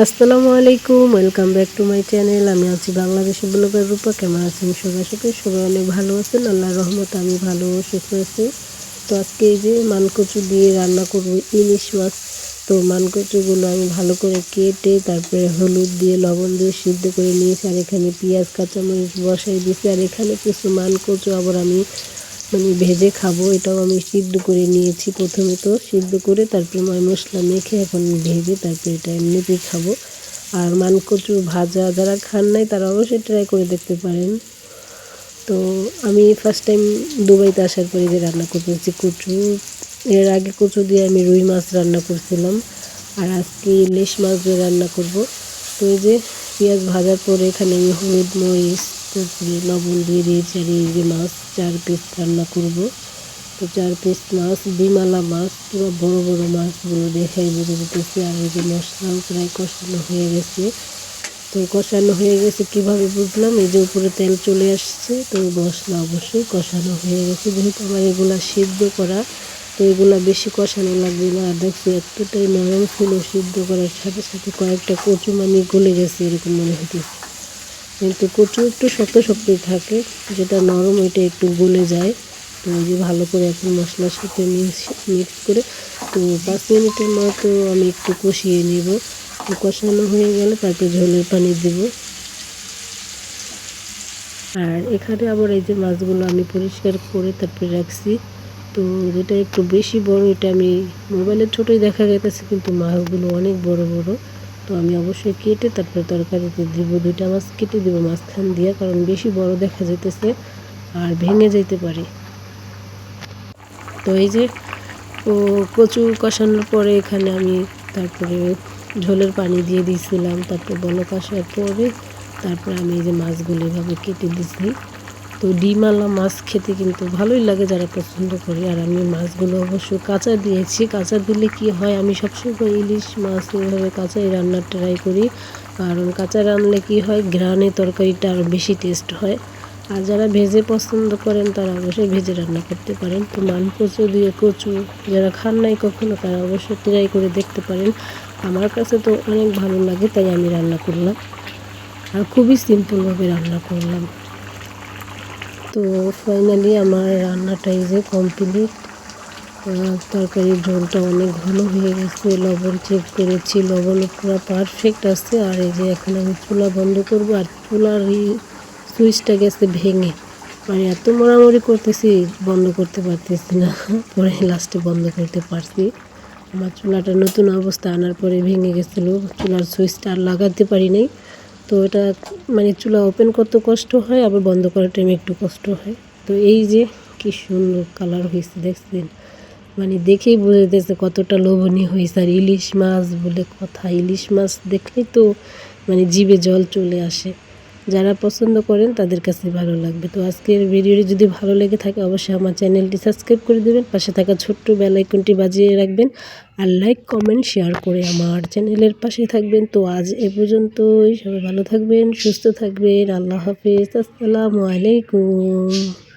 আসসালামু আলাইকুম, welcome back to my channel. আমি আছি বাংলাদেশের ব্লগার রূপা। কেমন আছেন সবাই? সাথে সবাই অনেক ভালো আছেন। আল্লাহর রহমত আমি ভালো সুস্থ আছি। তো আজকে এই যে মানকচু দিয়ে রান্না করব ইলিশ মাছ। তো মানকচুগুলো আমি ভালো করে কেটে, তারপরে হলুদ দিয়ে, লবণ দিয়ে সিদ্ধ করে নিয়েছি। আর এখানে পেঁয়াজ, কাঁচামরিচ বসাই দিয়েছি। আর এখানে কিছু মানকচু আবার আমি মানে ভেজে খাব, এটাও আমি সিদ্ধ করে নিয়েছি প্রথমে তো, সিদ্ধ করে তারপরে ময় মশলা মেখে এখন ভেজে তারপরে এটা এমনিতেই খাব। আর মানকচু ভাজা যারা খান নাই তারা অবশ্যই ট্রাই করে দেখতে পারেন। তো আমি ফার্স্ট টাইম দুবাইতে আসার পরে যে রান্না করতেছি কচু, এর আগে কচু দিয়ে আমি রুই মাছ রান্না করছিলাম। আর আজকে ইলিশ মাছ দিয়ে রান্না করব। তো এই যে পেঁয়াজ ভাজার পরে এখানে আমি হলুদ, মরিচ তারপরে লবণ দিয়ে দিয়েছি আর এই যে মাছ, চার পিস রান্না করব। তো চার পিস মাছ, বিমালা মাছ, পুরো বড় বড় মাছগুলো দেখাই বুঝে যেতেছি আর এই যে মশলাও প্রায় কষানো হয়ে গেছে। তো কষানো হয়ে গেছে কীভাবে বুঝলাম? এই যে উপরে তেল চলে আসছে, তো মশলা অবশ্যই কষানো হয়ে গেছে। যেহেতু আমার এগুলো সিদ্ধ করা, তো এগুলো বেশি কষানো লাগবে না। আর দেখছি এতটাই নরম ছিল সিদ্ধ করার সাথে সাথে কয়েকটা কচু মানে গলে গেছে, এরকম মনে হতেছে কিন্তু কচু, একটু শক্ত শক্তই থাকে, যেটা নরম ওইটা একটু গলে যায়। তো ওই যে ভালো করে এখন মশলার সাথে মিক্স করে। তো পাঁচ মিনিটের মতো আমি একটু কষিয়ে নিব। কষানো হয়ে গেলে তারপরে ঝোলের পানি দেব। আর এখানে আবার এই যে মাছগুলো আমি পরিষ্কার করে তারপরে রাখছি। তো যেটা একটু বেশি বড়, এটা আমি মোবাইলে ছোটোই দেখা গেছে, কিন্তু মাছগুলো অনেক বড় বড়। তো আমি অবশ্যই কেটে তারপরে তরকারিতে দিব, দুইটা মাছ কেটে দেবো মাঝখান দিয়ে, কারণ বেশি বড় দেখা যেতেছে আর ভেঙে যেতে পারে। তো এই যে, ও কচু কষানোর পরে এখানে আমি তারপরে ঝোলের পানি দিয়ে দিয়েছিলাম, তারপরে বলক আসার পরে তারপরে আমি এই যে মাছগুলো এভাবে কেটে দিছি। তো ডিমালা মাছ খেতে কিন্তু ভালোই লাগে যারা পছন্দ করে। আর আমি মাছগুলো অবশ্য কাঁচা দিয়েছি। কাঁচা দিলে কি হয়, আমি সবসময় ইলিশ মাছ এভাবে কাঁচাই রান্নার ট্রাই করি। কারণ কাঁচা রান্নলে কি হয় গ্রানে তরকারিটা আরও বেশি টেস্ট হয়। আর যারা ভেজে পছন্দ করেন, তারা অবশ্যই ভেজে রান্না করতে পারেন। তো মান কচু দিয়ে কচু যারা খান নাই কখনো, তারা অবশ্যই ট্রাই করে দেখতে পারেন। আমার কাছে তো অনেক ভালো লাগে, তাই আমি রান্না করলাম। আর খুবই সিম্পলভাবে রান্না করলাম। তো ফাইনালি আমার রান্নাটা এই যে কমপ্লিট তরকারির ঝোলটা অনেক ঘন হয়ে গেছে, লবণ চেক করেছি, লবণ পুরো পারফেক্ট আছে। আর এই যে এখন আমি চুলা বন্ধ করব আর চুলার এই সুইচটা গেছে ভেঙে। মানে এত মোড়ামুড়ি করতেছি, বন্ধ করতে পারতেছি না। পরে লাস্টে বন্ধ করতে পারছি। আমার চুলাটা নতুন অবস্থা আনার পরে ভেঙে গেছিল। চুলার সুইচটা আর লাগাতে পারি নাই। তো এটা মানে চুলা ওপেন করতে কষ্ট হয়, আবার বন্ধ করার টাইমে একটু কষ্ট হয়। তো এই যে কি সুন্দর কালার হয়েছে, দেখছেন? মানে দেখেই বোঝা যাচ্ছে কতটা লোভনীয় হয়েছে। আর ইলিশ মাছ বলে কথা, ইলিশ মাছ দেখলেই তো মানে জিভে জল চলে আসে। যারা পছন্দ করেন তাদের কাছে ভালো লাগবে। তো আজকের ভিডিওটি যদি ভালো লেগে থাকে, অবশ্যই আমার চ্যানেলটি সাবস্ক্রাইব করে দেবেন, পাশে থাকা ছোট্ট বেলাইকনটি বাজিয়ে রাখবেন আর লাইক, কমেন্ট, শেয়ার করে আমার চ্যানেলের পাশে থাকবেন। তো আজ এ পর্যন্তই, সবাই ভালো থাকবেন, সুস্থ থাকবেন, আল্লাহ হাফিজ, আসসালামু আলাইকুম।